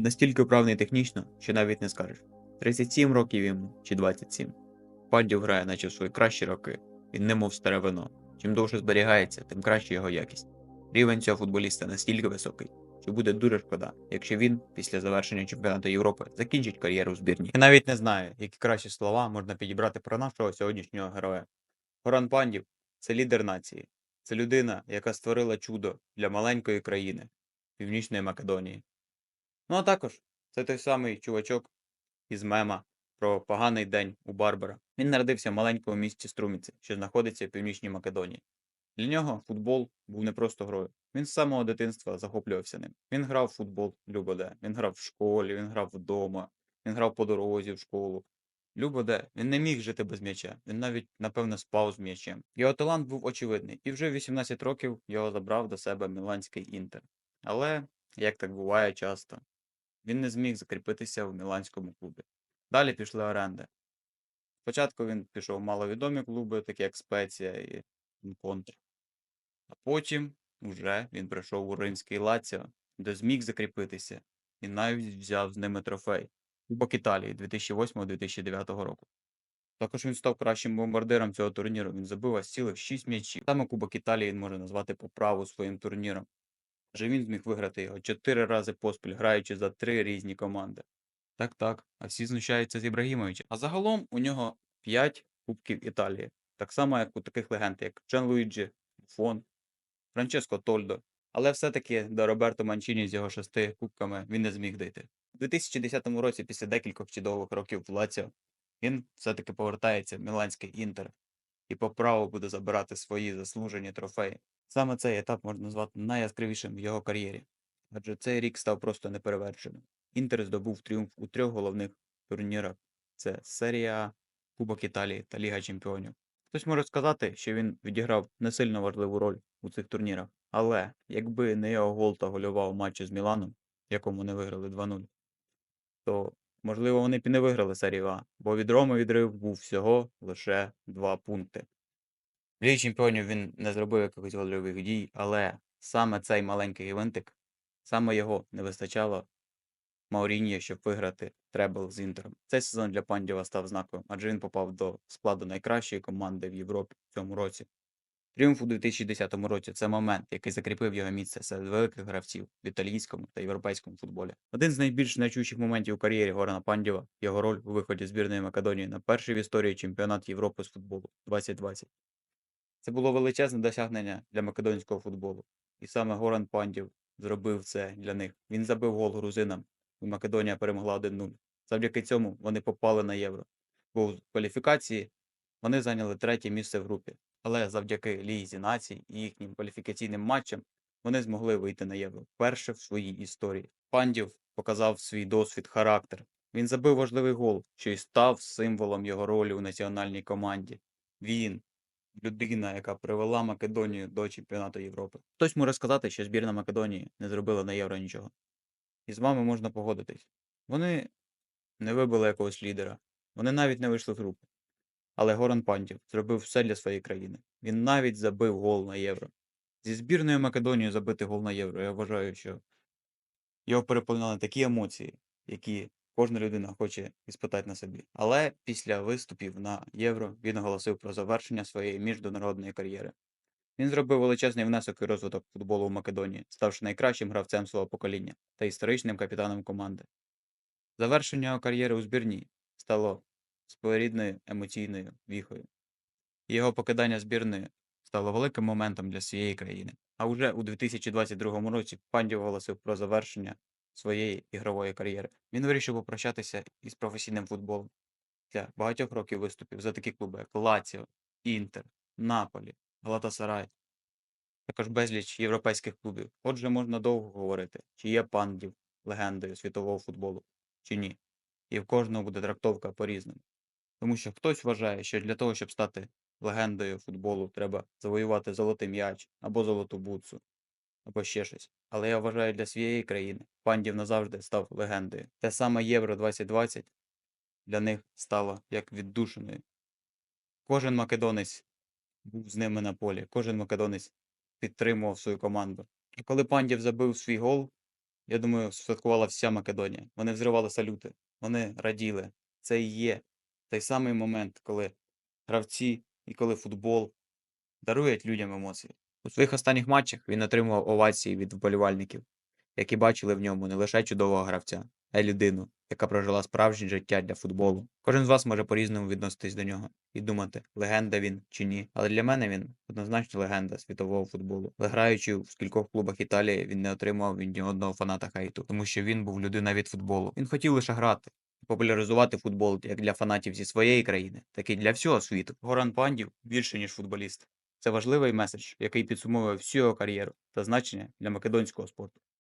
Настільки вправний технічно, що навіть не скажеш. 37 років йому чи 27. Пандів грає, наче в свої кращі роки. Він немов старе вино. Чим довше зберігається, тим краще його якість. Рівень цього футболіста настільки високий, що буде дуже шкода, якщо він після завершення чемпіонату Європи закінчить кар'єру в збірні. Я навіть не знаю, які кращі слова можна підібрати про нашого сьогоднішнього героя. Горан Пандів це лідер нації, це людина, яка створила чудо для маленької країни Північної Македонії. Ну а також це той самий чувачок із мема про поганий день у Барбара. Він народився в маленькому місті Струміці, що знаходиться в Північній Македонії. Для нього футбол був не просто грою. Він з самого дитинства захоплювався ним. Він грав в футбол любоде. Він грав в школі, він грав вдома, він грав по дорозі в школу. Любоде, він не міг жити без м'яча. Він навіть, напевно, спав з м'ячем. Його талант був очевидний, і вже в 18 років його забрав до себе Міланський інтер. Але, як так буває часто, він не зміг закріпитися в міланському клубі. Далі пішли оренди. Спочатку він пішов в маловідомі клуби, такі як Спеція і Контр. А потім вже він прийшов у римський Лаціо, де зміг закріпитися і навіть взяв з ними трофей Кубок Італії 2008-2009 року. Також він став кращим бомбардиром цього турніру. Він забив аж цілих 6 м'ячів. Саме Кубок Італії він може назвати по праву своїм турніром. Адже він зміг виграти його 4 рази поспіль, граючи за 3 різні команди. Так, так, а всі знущаються з Ібрагімовича. А загалом у нього 5 Кубків Італії. Так само, як у таких легенд, як Джан Луїджі, Фон, Франческо Тольдо. Але все-таки до Роберто Манчіні з його шести кубками він не зміг дійти. У 2010 році, після декількох чудових років в Лаціо, він все-таки повертається в Міланський інтер і по праву буде забирати свої заслужені трофеї. Саме цей етап можна назвати найяскравішим в його кар'єрі, адже цей рік став просто неперевершеним. Інтер здобув тріумф у трьох головних турнірах: це Серія, Кубок Італії та Ліга Чемпіонів. Хтось може сказати, що він відіграв не сильно важливу роль у цих турнірах, але якби не його гол та гольова у матчі з Міланом, якому вони виграли 2-0, то можливо вони б і не виграли серію А, бо від Роми відрив був всього лише 2 пункти. В Лігі Чемпіонів він не зробив якихось гольових дій, але саме цей маленький івентик, саме його не вистачало Мауріньо, щоб виграти требл з Інтером. Цей сезон для Пандєва став знаковим, адже він попав до складу найкращої команди в Європі в цьому році. Тріумф у 2010 році це момент, який закріпив його місце серед великих гравців в італійському та європейському футболі. Один з найбільш значущих моментів у кар'єрі Горана Пандєва його роль у виході збірної Македонії на перший в історії чемпіонат Європи з футболу 2020. Це було величезне досягнення для македонського футболу. І саме Горан Пандів зробив це для них. Він забив гол грузинам, і Македонія перемогла 1-0. Завдяки цьому вони попали на євро. Бо в кваліфікації вони зайняли третє місце в групі. Але завдяки Лізі націй і їхнім кваліфікаційним матчам вони змогли вийти на євро вперше в своїй історії. Пандів показав свій досвід, характер. Він забив важливий гол, що й став символом його ролі у національній команді. Він людина, яка привела Македонію до чемпіонату Європи. Хтось може сказати, що збірна Македонії не зробила на євро нічого. І з вами можна погодитись. Вони не вибили якогось лідера, вони навіть не вийшли з групи. Але Горан Пандів зробив все для своєї країни. Він навіть забив гол на євро. Зі збірною Македонією забити гол на євро. Я вважаю, що його переповнили такі емоції, які кожна людина хоче іспитати на собі. Але після виступів на євро він оголосив про завершення своєї міжнародної кар'єри. Він зробив величезний внесок у розвиток футболу в Македонії, ставши найкращим гравцем свого покоління та історичним капітаном команди. Завершення кар'єри у збірній стало своєрідною емоційною віхою. Його покидання збірної стало великим моментом для всієї країни. А вже у 2022 році Пандів оголосив про завершення своєї ігрової кар'єри. Він вирішив попрощатися із професійним футболом для багатьох років виступів за такі клуби, як Лаціо, Інтер, Наполі, Галатасарай, також безліч європейських клубів. Отже, можна довго говорити, чи є пандів легендою світового футболу, чи ні. І в кожного буде трактовка по-різному. Тому що хтось вважає, що для того, щоб стати легендою футболу, треба завоювати золотий м'яч або золоту бутсу, або ще щось. Але я вважаю, для своєї країни пандів назавжди став легендою. Те саме Євро 2020 для них стало як віддушиною. Кожен македонець був з ними на полі, кожен македонець підтримував свою команду. І коли пандів забив свій гол я думаю, святкувала вся Македонія. Вони взривали салюти, вони раділи. Це і є той самий момент, коли гравці і коли футбол дарують людям емоції. У своїх останніх матчах він отримував овації від вболівальників, які бачили в ньому не лише чудового гравця, а й людину, яка прожила справжнє життя для футболу. Кожен з вас може по-різному відноситись до нього і думати, легенда він чи ні. Але для мене він однозначно легенда світового футболу. Граючи в скількох клубах Італії, він не отримав від ні одного фаната хейту, тому що він був людина від футболу. Він хотів лише грати. Популяризувати футбол як для фанатів зі своєї країни, так і для всього світу. Горан Пандів більше, ніж футболіст. Це важливий меседж, який підсумовує всю його кар'єру та значення для македонського спорту.